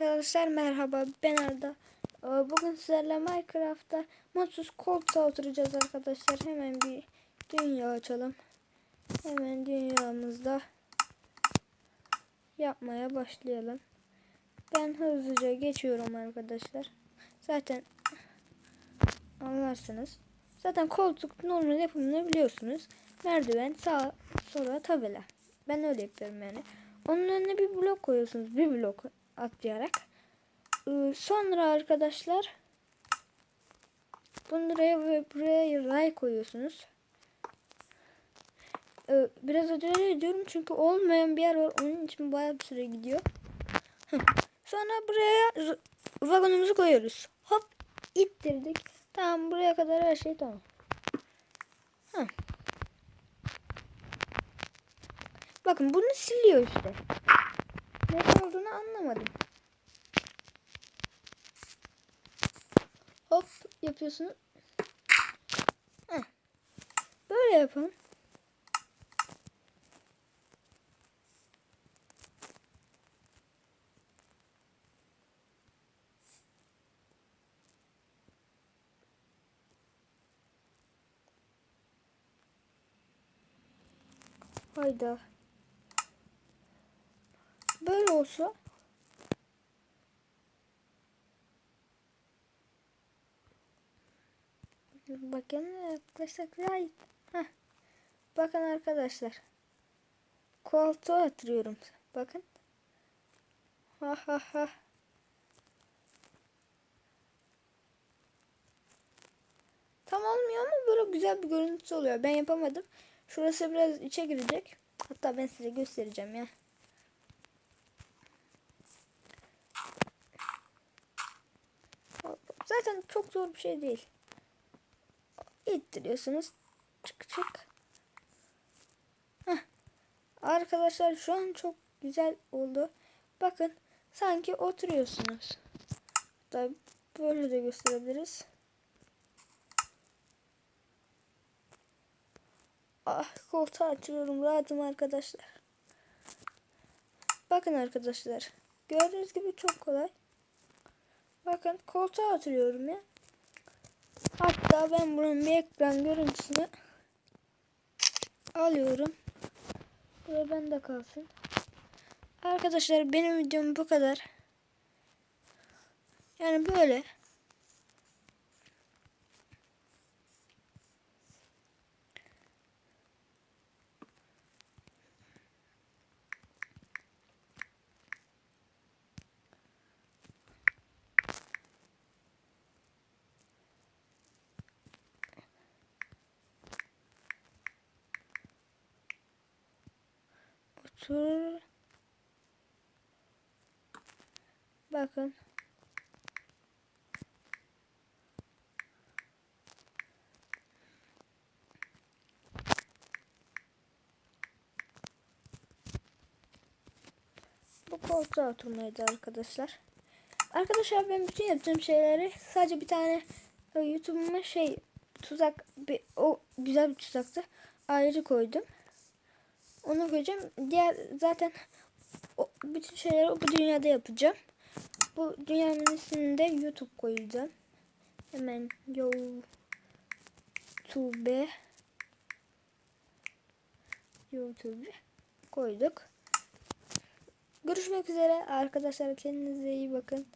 Arkadaşlar merhaba ben Arda. Ee, Bugün sizlerle Minecraft'ta modsuz koltuğa oturacağız arkadaşlar. Hemen bir dünya açalım. Hemen dünyamızda yapmaya başlayalım. Ben hızlıca geçiyorum arkadaşlar. Zaten anlarsınız. Zaten koltuk normal yapımını biliyorsunuz. Merdiven sağ sonra tabela. Ben öyle yapıyorum yani. Onun önüne bir blok koyuyorsunuz. Bir blok atlayarak. Ee, sonra arkadaşlar buraya ve buraya ray koyuyorsunuz. Ee, biraz acele ediyorum çünkü olmayan bir yer var. Onun için bayağı bir süre gidiyor. Sonra buraya vagonumuzu koyuyoruz. Hop ittirdik. Tamam buraya kadar her şey tamam. Bakın bunu siliyor işte. Ne olduğunu anlamadım. Hop yapıyorsun. Heh. Böyle yapalım. Hayda. Olsa Bakın yaklaşık right. Heh. Bakın arkadaşlar. Koltuğa oturuyorum. Bakın. Ha ha ha. Tam olmuyor ama böyle güzel bir görüntüsü oluyor. Ben yapamadım. Şurası biraz içe girecek. Hatta ben size göstereceğim ya. Zaten çok zor bir şey değil. İttiriyorsunuz. Çık çık. Heh. Arkadaşlar şu an çok güzel oldu. Bakın sanki oturuyorsunuz. Da böyle de gösterebiliriz. Ah koltuğa açıyorum rahatım arkadaşlar. Bakın arkadaşlar. Gördüğünüz gibi çok kolay. Bakın koltuğa oturuyorum ya. Hatta ben bunun bir ekran görüntüsünü alıyorum. Buraya bende kalsın. Arkadaşlar benim videom bu kadar. Yani böyle. Otur. Bakın. Bu koltuğa oturmaydı arkadaşlar. Arkadaşlar ben bütün yaptığım şeyleri sadece bir tane e, YouTube'uma şey tuzak bir, o güzel bir tuzaktı. Ayrı koydum. Onu koyacağım. Diğer zaten o, bütün şeyleri bu dünyada yapacağım. Bu dünyanın ismini YouTube koyacağım. Hemen YouTube YouTube koyduk. Görüşmek üzere arkadaşlar. Kendinize iyi bakın.